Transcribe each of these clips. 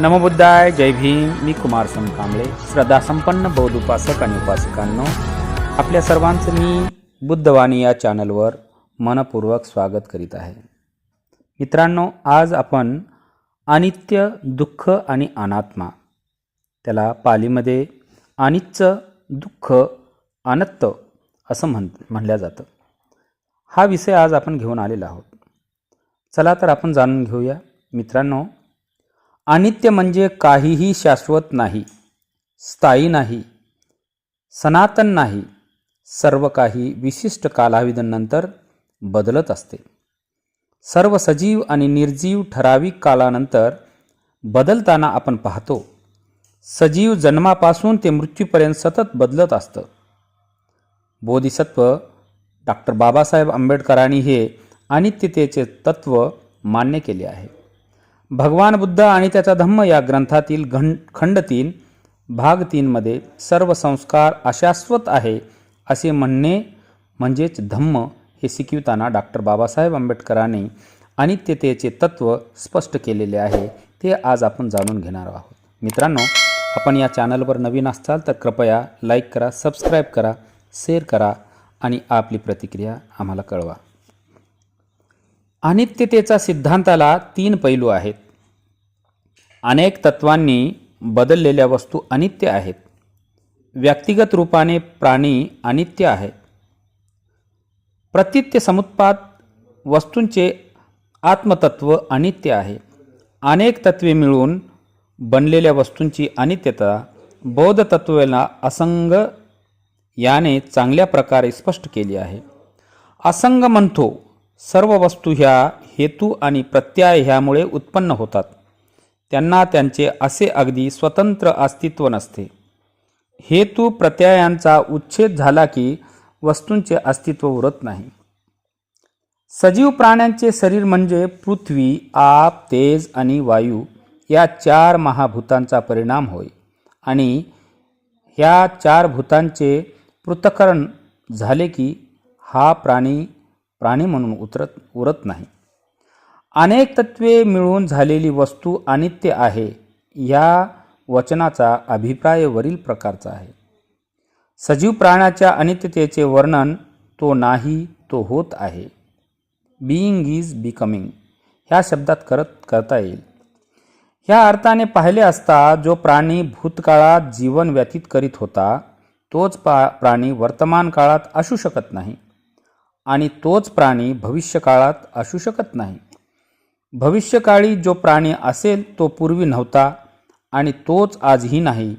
नमोबुद्धाय जय भीम. मी कुमार कांबळे श्रद्धासंपन्न बौद्ध उपासक आणि उपासकांनो. आपल्या सर्वांचं मी बुद्धवाणी या चॅनलवर मनपूर्वक स्वागत करीत आहे. मित्रांनो आज आपण अनित्य दुःख आणि अनात्मा त्याला पालीमध्ये अनिच्च दुःख अनत्त असं म्हण म्हणलं जातं. हा विषय आज आपण घेऊन आलेला आहोत. चला तर आपण जाणून घेऊया. मित्रांनो अनित्य म्हणजे काहीही शाश्वत नाही स्थायी नाही सनातन नाही सर्व काही विशिष्ट कालावधीनंतर बदलत असते. सर्व सजीव आणि निर्जीव ठराविक कालानंतर बदलताना आपण पाहतो सजीव जन्मापासून ते मृत्यूपर्यंत सतत बदलत असतं. बोधिसत्व डॉक्टर बाबासाहेब आंबेडकरांनी हे अनित्यतेचे तत्व मान्य केले आहे. भगवान बुद्ध आणि त्याचा धम्म या ग्रंथातील घं खंड तीन भाग तीनमध्ये सर्व संस्कार अशाश्वत आहे असे म्हणणे म्हणजेच धम्म हे शिकविताना डॉक्टर बाबासाहेब आंबेडकरांनी अनित्यतेचे तत्व स्पष्ट केलेले आहे. ते आज आपण जाणून घेणार आहोत. मित्रांनो आपण या चॅनलवर नवीन असाल तर कृपया लाईक करा सबस्क्राईब करा शेअर करा आणि आपली प्रतिक्रिया आम्हाला कळवा. अनित्यतेचा सिद्धांताला तीन पैलू आहेत. अनेक तत्वांनी बदललेल्या वस्तू अनित्य आहेत. व्यक्तिगत रूपाने प्राणी अनित्य आहेत. प्रतित्य समुत्पाद वस्तूंचे आत्मतत्व अनित्य आहे. अनेक तत्वे मिळून बनलेल्या वस्तूंची अनित्यता बौद्ध तत्वाला असंग याने चांगल्या प्रकारे स्पष्ट केली आहे. असंग म्हणतो सर्व वस्तू ह्या हेतू आणि प्रत्यय ह्यामुळे उत्पन्न होतात. त्यांना त्यांचे असे अगदी स्वतंत्र अस्तित्व नसते. हेतू प्रत्ययांचा उच्छेद झाला की वस्तूंचे अस्तित्व उरत नाही. सजीव प्राण्यांचे शरीर म्हणजे पृथ्वी आप तेज आणि वायू या चार महाभूतांचा परिणाम होय आणि ह्या चार भूतांचे पृथक्करण झाले की हा प्राणी प्राणी म्हणून उतरत उरत नाही. अनेक तत्वे मिळून झालेली वस्तू अनित्य आहे या वचनाचा अभिप्राय वरील प्रकारचा आहे. सजीव प्राण्याच्या अनित्यतेचे वर्णन तो नाही तो होत आहे. बिईंग इज बिकमिंग ह्या शब्दात करत करता येईल. ह्या अर्थाने पाहिले असता जो प्राणी भूतकाळात जीवन व्यतीत करीत होता तोच पा प्राणी वर्तमान काळात असू शकत नाही. आणि तोच प्राणी भविष्यकाळात असू शकत नाही. भविष्यकाळी जो प्राणी असेल तो पूर्वी नव्हता आणि तोच आजही नाही.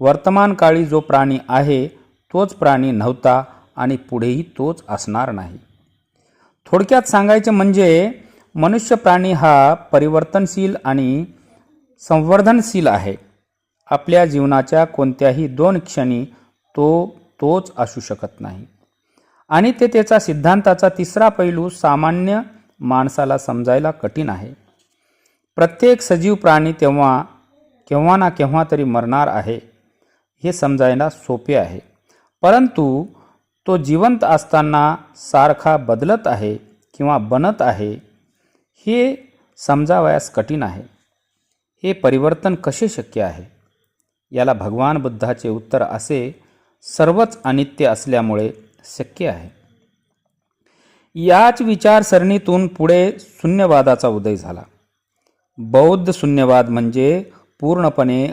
वर्तमानकाळी जो प्राणी आहे तोच प्राणी नव्हता आणि पुढेही तोच असणार नाही. थोडक्यात सांगायचे म्हणजे मनुष्य प्राणी हा परिवर्तनशील आणि संवर्धनशील आहे. आपल्या जीवनाच्या कोणत्याही दोन क्षणी तो तोच असू शकत नाही. आणि ते त्याचा सिद्धांताचा तिसरा पैलू सामान्य माणसाला समजायला कठीण आहे. प्रत्येक सजीव प्राणी तेव्हा केव्हा ना केव्हा तरी मरणार आहे हे समजायला सोपे आहे. परंतु तो जिवंत असताना सारखा बदलत आहे किंवा बनत आहे हे समजावयास कठीण आहे. हे परिवर्तन कसे शक्य आहे? याला भगवान बुद्धाचे उत्तर असे सर्वच अनित्य असल्यामुळे शक्य आहे. याच विचारसरणीतून पुढे शून्यवादाचा उदय झाला. बौद्ध शून्यवाद म्हणजे पूर्णपणे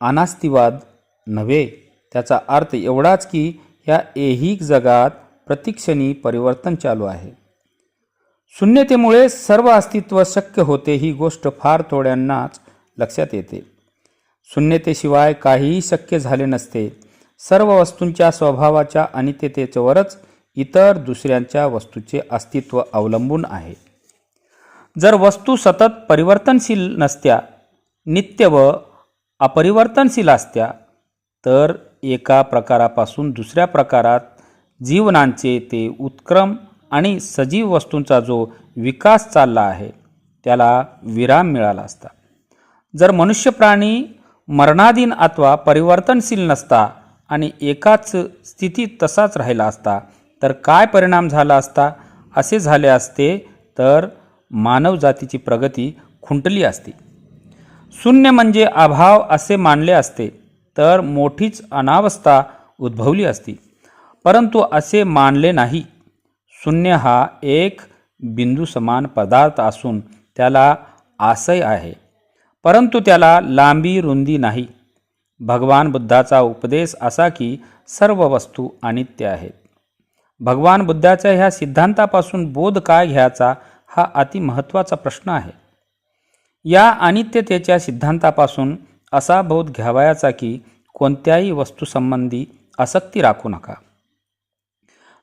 अनास्तिवाद नव्हे. त्याचा अर्थ एवढाच की या ऐहिक जगात प्रतिक्षणी परिवर्तन चालू आहे. शून्यतेमुळे सर्व अस्तित्व शक्य होते ही गोष्ट फार थोड्यांनाच लक्षात येते. शून्यतेशिवाय काहीही शक्य झाले नसते. सर्व वस्तूंच्या स्वभावाच्या अनित्यतेच्यावरच इतर दुसऱ्यांच्या वस्तूचे अस्तित्व अवलंबून आहे. जर वस्तू सतत परिवर्तनशील नसत्या नित्य व अपरिवर्तनशील असत्या तर एका प्रकारापासून दुसऱ्या प्रकारात जीवनांचे ते उत्क्रम आणि सजीव वस्तूंचा जो विकास चालला आहे त्याला विराम मिळाला असता. जर मनुष्य प्राणी मरणाधीन अथवा परिवर्तनशील नसता आणि एकाच स्थितीत तसाच राहिला असता तर काय परिणाम झाला असता? असे झाले असते तर मानवजातीची प्रगती खुंटली असती. शून्य म्हणजे अभाव असे मानले असते तर मोठीच अनावस्था उद्भवली असती. परंतु असे मानले नाही. शून्य हा एक बिंदू समान पदार्थ असून त्याला आशय आहे. परंतु त्याला लांबी रुंदी नाही. भगवान बुद्धाचा उपदेश असा की सर्व वस्तू अनित्य आहेत. भगवान बुद्धाच्या ह्या सिद्धांतापासून बोध काय घ्यायचा हा अति महत्त्वाचा प्रश्न आहे. या अनित्यतेच्या सिद्धांतापासून असा बोध घ्यावयाचा की कोणत्याही वस्तूसंबंधी आसक्ती राखू नका.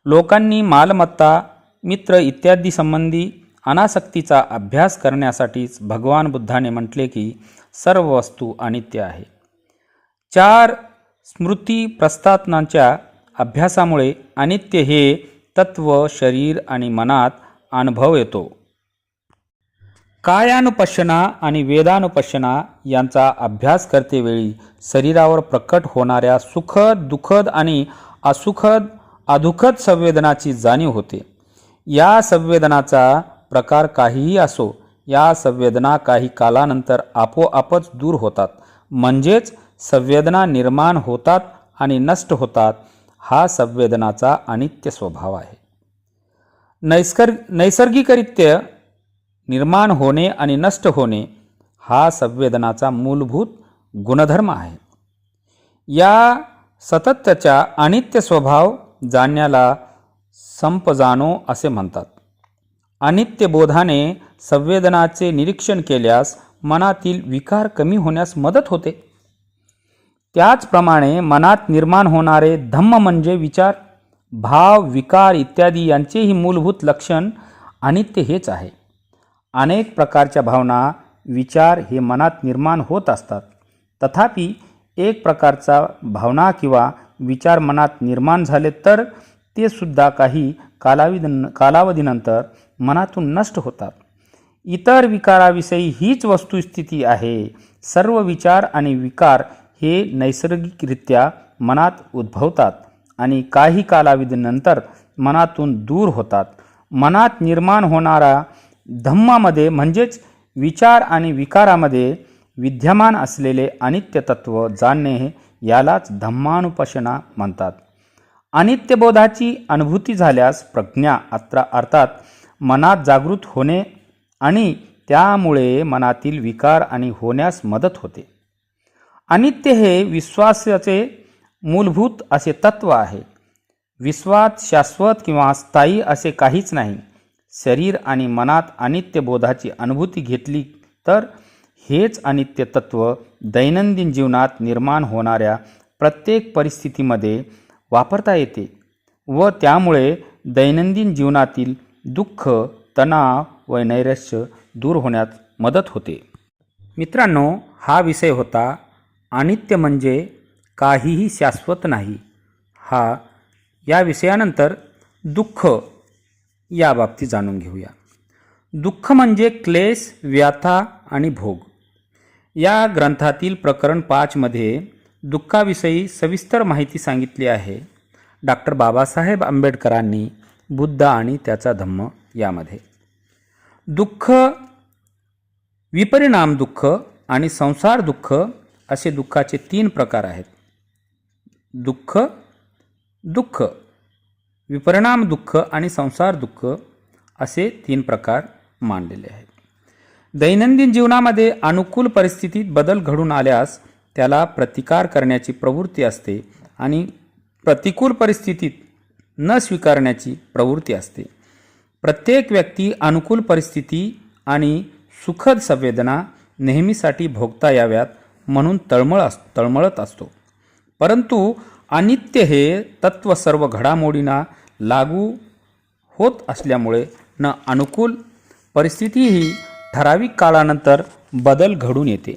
लोकांनी मालमत्ता मित्र इत्यादी संबंधी अनासक्तीचा अभ्यास करण्यासाठीच भगवान बुद्धाने म्हटले की सर्व वस्तू अनित्य आहे चार स्मृती प्रस्थापनांच्या अभ्यासामुळे अनित्य हे तत्व शरीर आणि मनात अनुभव येतो. कायानुपश्यना आणि वेदानुपश्यना यांचा अभ्यास करतेवेळी शरीरावर प्रकट होणाऱ्या सुखद दुःखद आणि असुखद अधुखद संवेदनाची जाणीव होते. या संवेदनाचा प्रकार काहीही असो या संवेदना काही कालानंतर आपोआपच दूर होतात. म्हणजेच संवेदना निर्माण होतात आणि नष्ट होतात हा संवेदनाचा अनित्य स्वभाव आहे. नैसर् नैसर्गिकरित्य निर्माण होणे आणि नष्ट होणे हा संवेदनाचा मूलभूत गुणधर्म आहे. या सततच्या अनित्य स्वभाव जाणण्याला संप जाणो असे म्हणतात. अनित्य बोधाने संवेदनाचे निरीक्षण केल्यास मनातील विकार कमी होण्यास मदत होते. त्याचप्रमाणे मनात निर्माण होणारे धम्म म्हणजे विचार भाव विकार इत्यादी यांचेही मूलभूत लक्षण अनित्य हेच आहे. अनेक प्रकारच्या भावना विचार हे मनात निर्माण होत असतात. तथापि एक प्रकारचा भावना किंवा विचार मनात निर्माण झाले तर ते सुद्धा काही कालावधी कालावधीनंतर मनातून नष्ट होतात. इतर विकाराविषयी हीच वस्तुस्थिती आहे. सर्व विचार आणि विकार हे नैसर्गिकरित्या मनात उद्भवतात आणि काही कालावधीनंतर मनातून दूर होतात. मनात निर्माण होणारा धम्मामध्ये म्हणजेच विचार आणि विकारामध्ये विद्यमान असलेले अनित्य तत्व जाणणे हे यालाच धम्मानुपशना म्हणतात. अनित्यबोधाची अनुभूती झाल्यास प्रज्ञा अत्र अर्थात मनात जागृत होणे आणि त्यामुळे मनातील विकार आणि होण्यास मदत होते. अनित्य हे विश्वासाचे मूलभूत असे तत्व आहे. विश्वास शाश्वत किंवा स्थायी असे काहीच नाही. शरीर आणि मनात अनित्य बोधाची अनुभूती घेतली तर हेच अनित्य तत्व दैनंदिन जीवनात निर्माण होणाऱ्या प्रत्येक परिस्थितीमध्ये वापरता येते व त्यामुळे दैनंदिन जीवनातील दुःख तणाव व नैराश्य दूर होण्यात मदत होते. मित्रांनो हा विषय होता अनित्य म्हणजे काहीही शाश्वत नाही. हा या विषयानंतर दुःख या बाबतीत जाणून घेऊया. दुःख म्हणजे क्लेश व्यथा आणि भोग. या ग्रंथातील प्रकरण पाचमध्ये दुःखाविषयी सविस्तर माहिती सांगितली आहे. डॉक्टर बाबासाहेब आंबेडकरांनी बुद्ध आणि त्याचा धम्म यामध्ये. दुःख विपरिणाम दुःख आणि संसार दुःख असे दुःखाचे तीन प्रकार आहेत. दुःख दुःख विपरिणाम दुःख आणि संसार दुःख असे तीन प्रकार मांडलेले आहेत. दैनंदिन जीवनामध्ये अनुकूल परिस्थितीत बदल घडून आल्यास त्याला प्रतिकार करण्याची प्रवृत्ती असते आणि प्रतिकूल परिस्थितीत न स्वीकारण्याची प्रवृत्ती असते. प्रत्येक व्यक्ती अनुकूल परिस्थिती आणि सुखद संवेदना नेहमीसाठी भोगता याव्यात म्हणून तळमळ अस तळमळत असतो. परंतु अनित्य हे तत्व सर्व घडामोडींना लागू होत असल्यामुळे न अनुकूल परिस्थितीही ठराविक काळानंतर बदल घडून येते.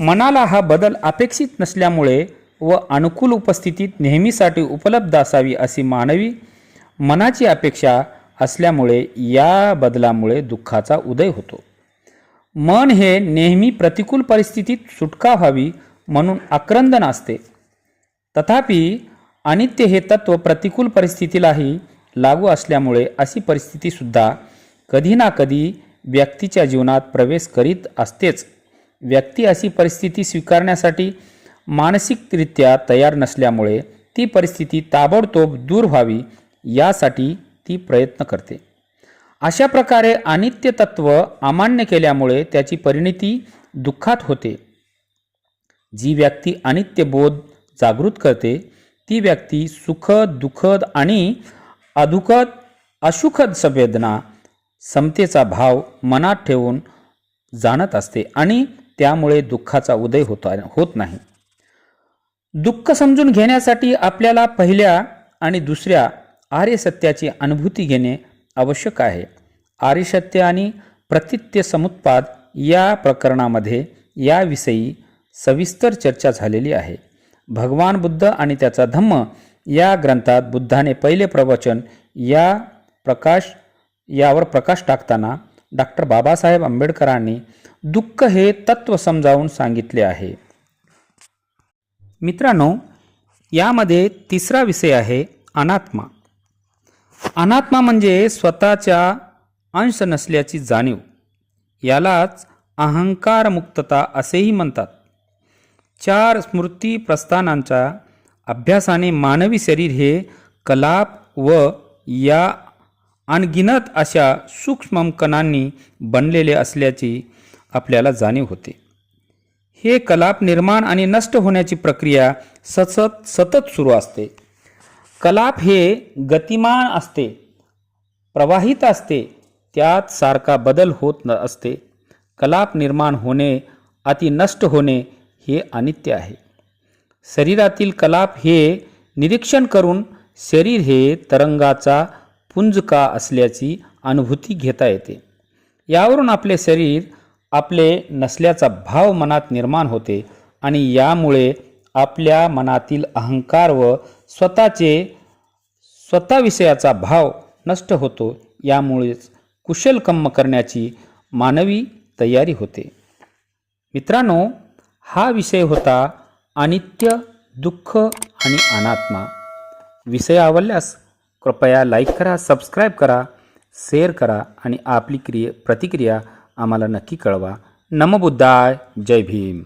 मनाला हा बदल अपेक्षित नसल्यामुळे व अनुकूल उपस्थितीत नेहमीसाठी उपलब्ध असावी अशी मानवी मनाची अपेक्षा असल्यामुळे या बदलामुळे दुःखाचा उदय होतो. मन हे नेहमी प्रतिकूल परिस्थितीत सुटका व्हावी म्हणून आक्रंदन असते. तथापि अनित्य हे तत्व प्रतिकूल परिस्थितीलाही लागू असल्यामुळे अशी परिस्थितीसुद्धा कधी ना कधी व्यक्तीच्या जीवनात प्रवेश करीत असतेच. व्यक्ती अशी परिस्थिती स्वीकारण्यासाठी मानसिकरित्या तयार नसल्यामुळे ती परिस्थिती ताबडतोब दूर व्हावी यासाठी ती प्रयत्न करते. अशा प्रकारे अनित्य तत्व अमान्य केल्यामुळे त्याची परिणिती दुःखात होते. जी व्यक्ती अनित्य बोध जागृत करते ती व्यक्ती सुखद दुःखद आणि अधुखद अशुखद संवेदना समतेचा भाव मनात ठेवून जाणत असते आणि त्यामुळे दुःखाचा उदय होता होत नाही. दुःख समजून घेण्यासाठी आपल्याला पहिल्या आणि दुसऱ्या आर्य सत्याची अनुभूती घेणे आवश्यक आहे. आरिशत्य आणि प्रतित्य समुत्पाद या प्रकरणामध्ये याविषयी सविस्तर चर्चा झालेली आहे. भगवान बुद्ध आणि त्याचा धम्म या ग्रंथात बुद्धाने पहिले प्रवचन या प्रकाश यावर प्रकाश टाकताना डॉक्टर बाबासाहेब आंबेडकरांनी दुःख हे तत्व समजावून सांगितले आहे. मित्रांनो यामध्ये तिसरा विषय आहे अनात्मा. अनात्मा म्हणजे स्वतःच्या अंश नसल्याची जाणीव. यालाच अहंकारमुक्तता असेही म्हणतात. चार स्मृती प्रस्थानांच्या अभ्यासाने मानवी शरीर हे कलाप व या अनगिनत अशा सूक्ष्म कणांनी बनलेले असल्याची आपल्याला जाणीव होते. हे कलाप निर्माण आणि नष्ट होण्याची प्रक्रिया सतत सतत सुरू असते. कलाप हे गतिमान असते प्रवाहित असते त्यात सारखा बदल होत न असते. कलाप निर्माण होणे अति नष्ट होणे हे अनित्य आहे. शरीरातील कलाप हे निरीक्षण करून शरीर हे तरंगाचा पुंजका असल्याची अनुभूती घेता येते. यावरून आपले शरीर आपले नसल्याचा भाव मनात निर्माण होते आणि यामुळे आपल्या मनातील अहंकार व स्वतःचे स्वतःविषयाचा भाव नष्ट होतो यामुळेच कुशल कम्म करण्याची मानवी तयारी होते. मित्रांनो हा विषय होता अनित्य दुःख आणि अनात्मा. विषय आवडल्यास कृपया लाईक करा सबस्क्राईब करा शेअर करा आणि आपली क्रिय प्रतिक्रिया आम्हाला नक्की कळवा. नमबुद्धाय जय भीम.